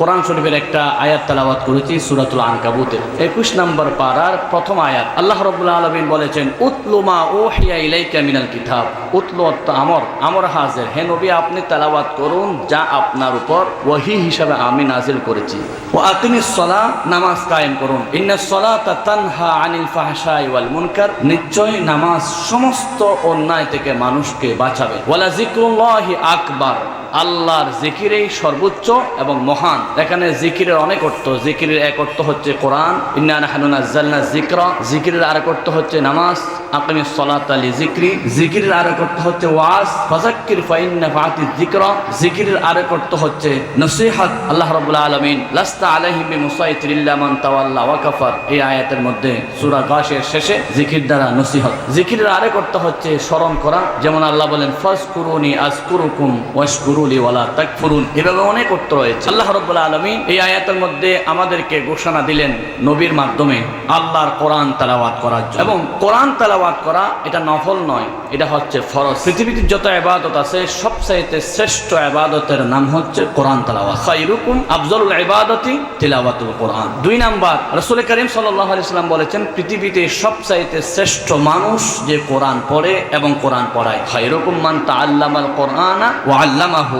কোরআন শরীফের একটা আয়াত তালাবাত করেছি, সুরাতুল আনকাবুতের একুশ নম্বর পাড়ার প্রথম আয়াত, আল্লাহ রবুল্লা আলমিন বলেছেন উতলুমা ও হিয়া ইলাইকা মিনাল কিতাব। উতলু আমর আমর হাজের। হে নবী, আপনি তালাবাত করুন যা আপনার উপর ওহি হিসাবে আমি নাজিল করেছি। ও আতিনি সলা নামাজ কায়েম করুন। ইন্না সলা তা তানহা আনিল ফাহশাই ওয়াল মুনকার। নিশ্চয় নামাজ সমস্ত অন্যায় থেকে মানুষকে বাঁচাবে। ওয়ালা জিক্রুল্লাহি আকবার। আল্লাহর জিকিরেই সর্বোচ্চ এবং মহান। এখানে জিকিরের অনেক অর্থ। জিকিরের এক অর্থ হচ্ছে কোরআন। ইন্না নাহনু নাজ্জালনা যিকরা। জিকিরের আরেক অর্থ হচ্ছে নামাজ। আকিমিস সালাত আলি জিকরি জিকিরের আরেক অর্থ হচ্ছে ওয়াজ। ফাযাক্কির ফাইন্না ফাতি যিকরা। জিকিরের আরেক অর্থ হচ্ছে নসিহত। আল্লাহ রাব্বুল আলামিন, লাস্তা আলাইহিম বিমুসাইতিরিল্লা মান তাওয়াল্লা ওয়া কাফার। এই আয়াতের মধ্যে সূরা গাশের শেষে জিকির দ্বারা নসিহত। জিকিরের আরেক অর্থ হচ্ছে স্মরণ করা। যেমন আল্লাহ বলেন, ফাজকুরুনি আজকুরুকুম ওয়াশকুরুলি ওয়ালা তাকফুরুন এভাবে অনেক অর্থ রয়েছে আল্লাহ রাব্বুল আলামিন এই আয়াতের মধ্যে আমাদেরকে ঘোষণা দিলেন নবীর মাধ্যমে আল্লাহর কোরআন তালাওয়াত করার জন্য। এবং কোরআন তালাওয়াত করা এটা নফল নয় এটা হচ্ছে ফরজ। পৃথিবীতে যত ইবাদত আছে সবচাইতে শ্রেষ্ঠ ইবাদতের নাম হচ্ছে কোরআন তালাওয়াত। খায়রুকুম আফজলুল ইবাদতি তিলাওয়াতুল কোরআন। দুই নাম্বার রাসূল করিম সাল্লাল্লাহু আলাইহি বলেছেন পৃথিবীতে সবচাইতে শ্রেষ্ঠ মানুষ যে কোরআন পড়ে এবং কোরআন পড়ায়। খায়রুকুম মান তাআল্লামাল কোরআনা ওয়া আল্লামাহু।